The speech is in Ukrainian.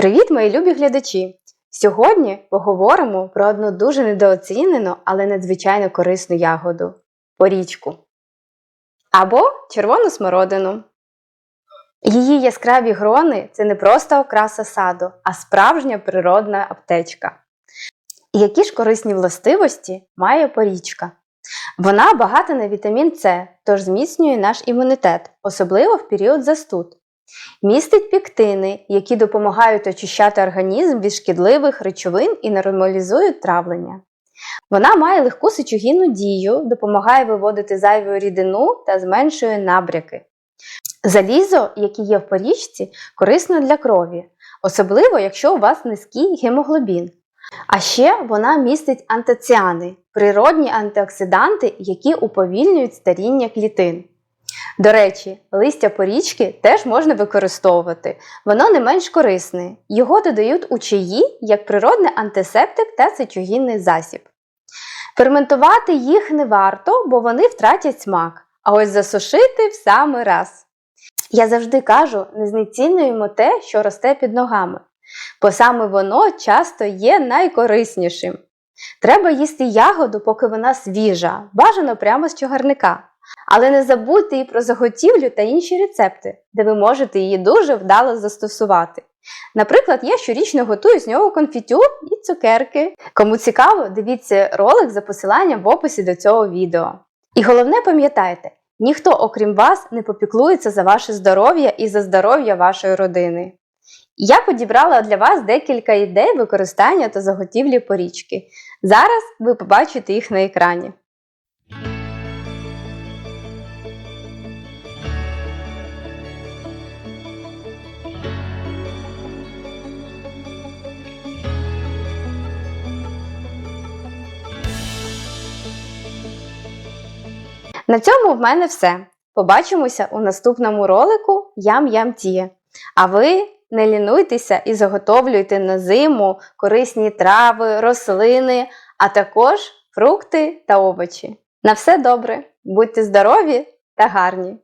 Привіт, мої любі глядачі! Сьогодні поговоримо про одну дуже недооцінену, але надзвичайно корисну ягоду порічку або червону смородину. Її яскраві грони це не просто окраса саду, а справжня природна аптечка. Які ж корисні властивості має порічка? Вона багата на вітамін С, тож зміцнює наш імунітет, особливо в період застуд. Містить пектини, які допомагають очищати організм від шкідливих речовин і нормалізують травлення. Вона має легку сечогінну дію, допомагає виводити зайву рідину та зменшує набряки. Залізо, яке є в порічці, корисно для крові, особливо якщо у вас низький гемоглобін. А ще вона містить антоціани природні антиоксиданти, які уповільнюють старіння клітин. До речі, листя порічки теж можна використовувати, воно не менш корисне. Його додають у чаї як природний антисептик та сечогінний засіб. Ферментувати їх не варто, бо вони втратять смак, а ось засушити в самий раз. Я завжди кажу, не знецінюємо те, що росте під ногами, бо саме воно часто є найкориснішим. Треба їсти ягоду, поки вона свіжа, бажано прямо з чагарника. Але не забудьте і про заготівлю та інші рецепти, де ви можете її дуже вдало застосувати. Наприклад, я щорічно готую з нього конфітюр і цукерки. Кому цікаво, дивіться ролик за посиланням в описі до цього відео. І головне пам'ятайте, ніхто, окрім вас, не попіклується за ваше здоров'я і за здоров'я вашої родини. Я підібрала для вас декілька ідей використання та заготівлі порічки. Зараз ви побачите їх на екрані. На цьому в мене все. Побачимося у наступному ролику Ям-Ям Тіє. А ви не лінуйтеся і заготовлюйте на зиму корисні трави, рослини, а також фрукти та овочі. На все добре! Будьте здорові та гарні!